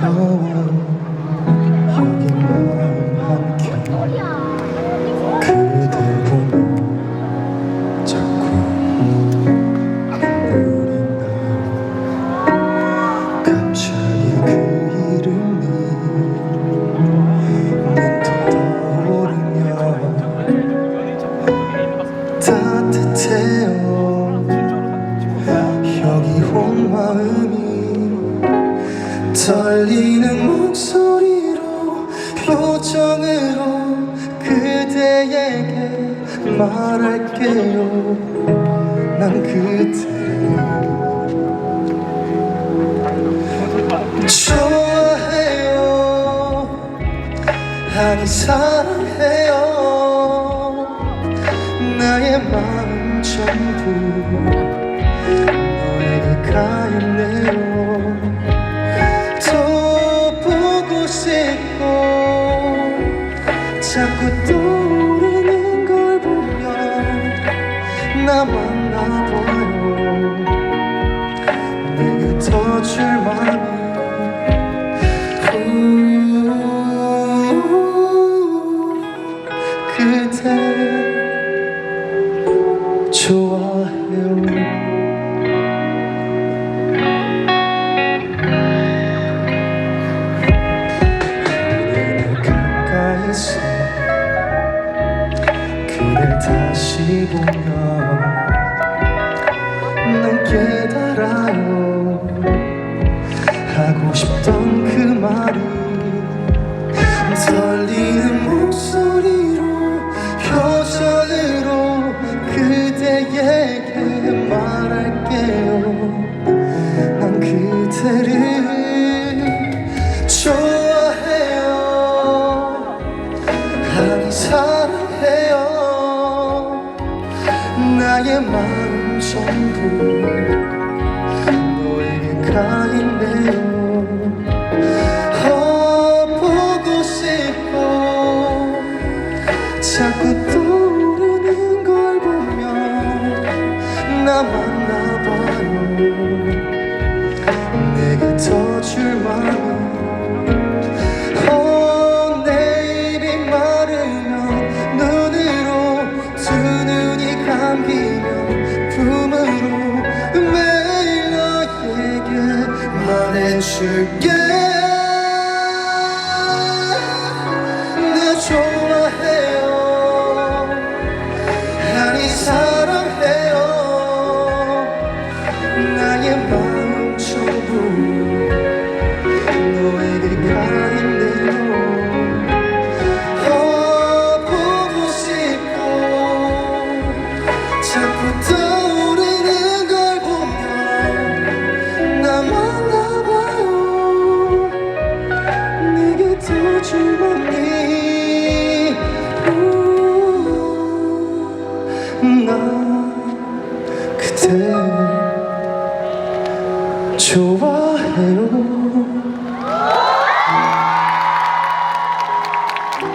뜨거워 떨리는 목소리로 표정으로 그대에게 말할게요. 난 그대를 좋아해요. 아니 사랑해요. 나의 마음 전부 너에게 가 있네요 떠오르는 걸 보면 나 만 나봐요. 내게 더줄 마음이 후, 그대 좋아해요. 그 다시 보면 난 깨달아요. 하고 싶던 그 말이 떨리는 목소리로 표정으로 그대에게 말할게요. 난 그대를 나의 마음 전부 너에게 가 있네요 어, 보고 싶고 자꾸 떠오르는 걸 보면 나 만 나 해줄게. 나 좋아해 좋아해요